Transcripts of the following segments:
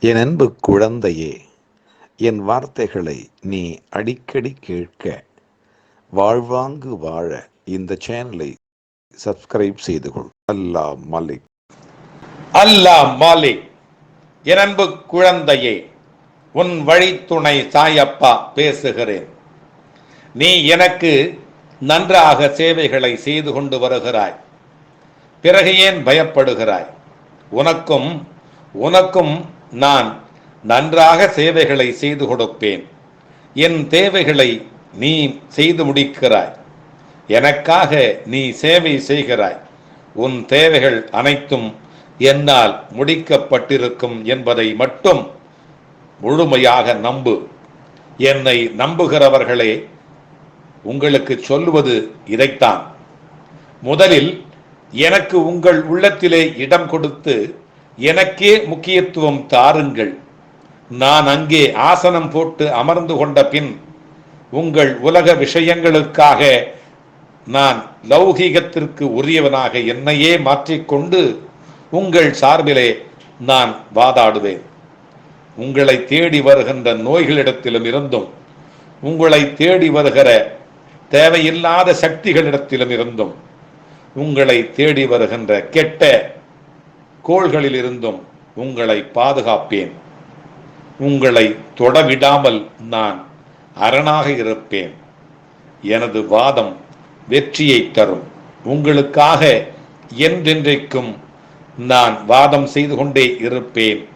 என் அன்பு குழந்தையே என் வார்த்தைகளை நீ அடிக்கடி கேட்க வாழ்வாங்கு வாழ இந்த சேனலை சப்ஸ்கிரைப் செய்து கொள். அல்லா மலிக். அல்லா மாலிக். என் அன்பு குழந்தையே உன் வழித்துணை சாயப்பா பேசுகிறேன். நீ எனக்கு நன்றாக சேவைகளை செய்து கொண்டு வருகிறாய். பிறகு ஏன் பயப்படுகிறாய்? உனக்கும் உனக்கும் நான் நன்றாக சேவைகளை செய்து கொடுப்பேன். என் தேவைகளை நீ செய்து முடிக்கிறாய். எனக்காக நீ சேவை செய்கிறாய். உன் தேவைகள் அனைத்தும் என்னால் முடிக்கப்பட்டிருக்கும் என்பதை மட்டும் முழுமையாக நம்பு. என்னை நம்புகிறவர்களே உங்களுக்கு சொல்லுவது இதைத்தான். முதலில் எனக்கு உங்கள் உள்ளத்திலே இடம் கொடுத்து எனக்கே முக்கியத்துவம் தாருங்கள். நான் அங்கே ஆசனம் போட்டு அமர்ந்து கொண்ட பின் உங்கள் உலக விஷயங்களுக்காக நான் லௌகீகத்திற்கு உரியவனாக என்னையே மாற்றிக்கொண்டு உங்கள் சார்பிலே நான் வாதாடுவேன். உங்களை தேடி வருகின்ற நோய்களிடத்திலும் இருந்தும் உங்களை தேடி வருகிற தேவையில்லாத சக்திகளிடத்திலும் இருந்தும் உங்களை தேடி வருகின்ற கெட்ட கோள்களிலிருந்தும் உங்களை பாதுகாப்பேன். உங்களை தொடவிடாமல் நான் அரணாக இருப்பேன். எனது வாதம் வெற்றியை தரும். உங்களுக்காக என்றென்றைக்கும் நான் வாதம் செய்து கொண்டே இருப்பேன்.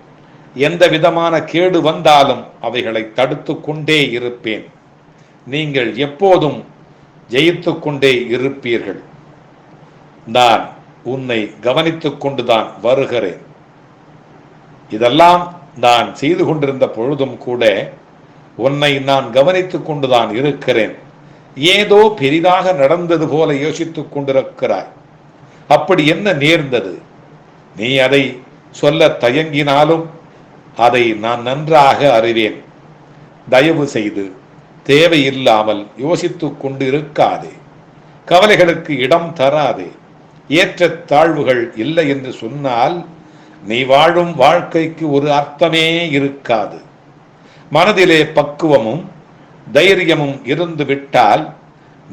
எந்த விதமான கேடு வந்தாலும் அவைகளை தடுத்து கொண்டே இருப்பேன். நீங்கள் எப்போதும் ஜெயித்து கொண்டே இருப்பீர்கள். நான் உன்னை கவனித்துக் கொண்டுதான் வருகிறேன். இதெல்லாம் நான் செய்து கொண்டிருந்த பொழுதும் கூட உன்னை நான் கவனித்துக் கொண்டுதான் இருக்கிறேன். ஏதோ பெரிதாக நடந்தது போல யோசித்துக் கொண்டிருக்கிறாய். அப்படி என்ன நேர்ந்தது? நீ அதை சொல்ல தயங்கினாலும் அதை நான் நன்றாக அறிவேன். தயவு செய்து தேவையில்லாமல் யோசித்துக் கொண்டு இருக்காதே கவலைகளுக்கு இடம் தராதே. ஏற்ற தாழ்வுகள் இல்லை என்று சொன்னால் நீ வாழும் வாழ்க்கைக்கு ஒரு அர்த்தமே இருக்காது. மனதிலே பக்குவமும் தைரியமும் இருந்து விட்டால்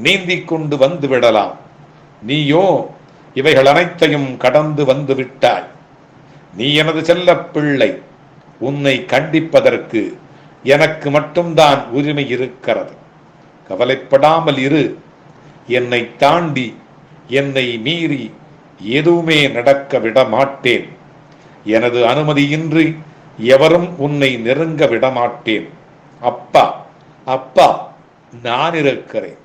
நீந்திக் கொண்டு வந்து விடலாம். நீயோ இவைகள் அனைத்தையும் கடந்து வந்து விட்டாய். நீ எனது செல்ல பிள்ளை உன்னை கண்டிப்பதற்கு எனக்கு மட்டும்தான் உரிமை இருக்கிறது. கவலைப்படாமல் இரு என்னை தாண்டி என்னை மீறி எதுவுமே நடக்க விட மாட்டேன் எனது அனுமதியின்றி எவரும் உன்னை நெருங்க விட மாட்டேன் அப்பா அப்பா நான் இருக்கிறேன்.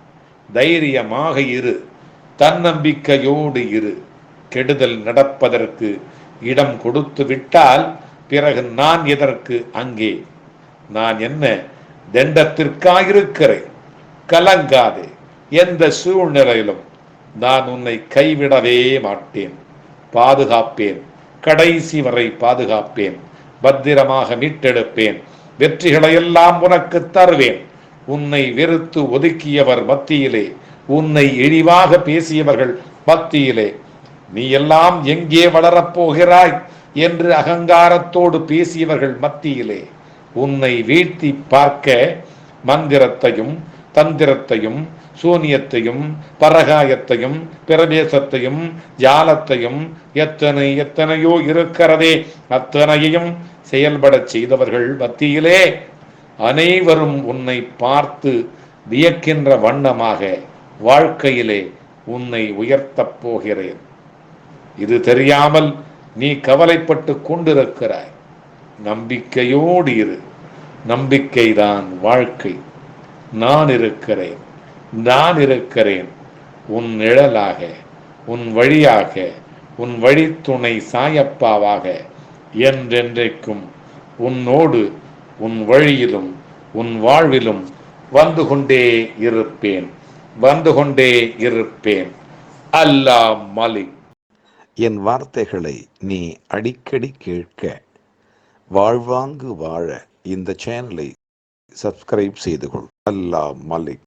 தைரியமாக இரு. தன்னம்பிக்கையோடு இரு. கெடுதல் நடப்பதற்கு இடம் கொடுத்து விட்டால் பிறகு நான் எதற்கு அங்கே? நான் என்ன தண்டத்திற்காயிருக்கிறேன்? கலங்காதே. எந்த சூழ்நிலையிலும் நான் உன்னை கைவிடவே மாட்டேன். பாதுகாப்பேன். கடைசி வரை பாதுகாப்பேன். பத்திரமாக மீட்டெடுப்பேன். வெற்றிகளை எல்லாம் உனக்கு தருவேன். உன்னை வெறுத்து ஒதுக்கியவர் மத்தியிலே உன்னை இழிவாக பேசியவர்கள் மத்தியிலே. நீ எல்லாம் எங்கே வளரப் போகிறாய் என்று அகங்காரத்தோடு பேசியவர்கள் மத்தியிலே. உன்னை வீழ்த்தி பார்க்க மந்திரத்தையும் தந்திரத்தையும் சூனியத்தையும் பரகாயத்தையும் பிரதேசத்தையும் ஜாலத்தையும் எத்தனை எத்தனையோ இருக்கிறதே அத்தனையையும் செயல்படச் செய்தவர்கள் மத்தியிலே அனைவரும் உன்னை பார்த்து வியக்கின்ற வண்ணமாக வாழ்க்கையிலே உன்னை உயர்த்தப் போகிறேன். இது தெரியாமல் நீ கவலைப்பட்டு கொண்டிருக்கிறாய். நம்பிக்கையோடு இரு. நம்பிக்கைதான் வாழ்க்கை. நான் இருக்கிறேன் நான் இருக்கிறேன். உன் நிழலாக உன் வழியாக உன் வழித்துணை சாயப்பாவாக என்றென்றைக்கும் உன்னோடு உன் வழியிலும் உன் வாழ்விலும் வந்து கொண்டே இருப்பேன் வந்து கொண்டே இருப்பேன். அல்லாஹ் மலிக். என் வார்த்தைகளை நீ அடிக்கடி கேட்க வாழ்வாங்கு வாழ இந்த சேனலை சப்ஸ்கிரைப் செய்து கொள் அல்லா மலிக்.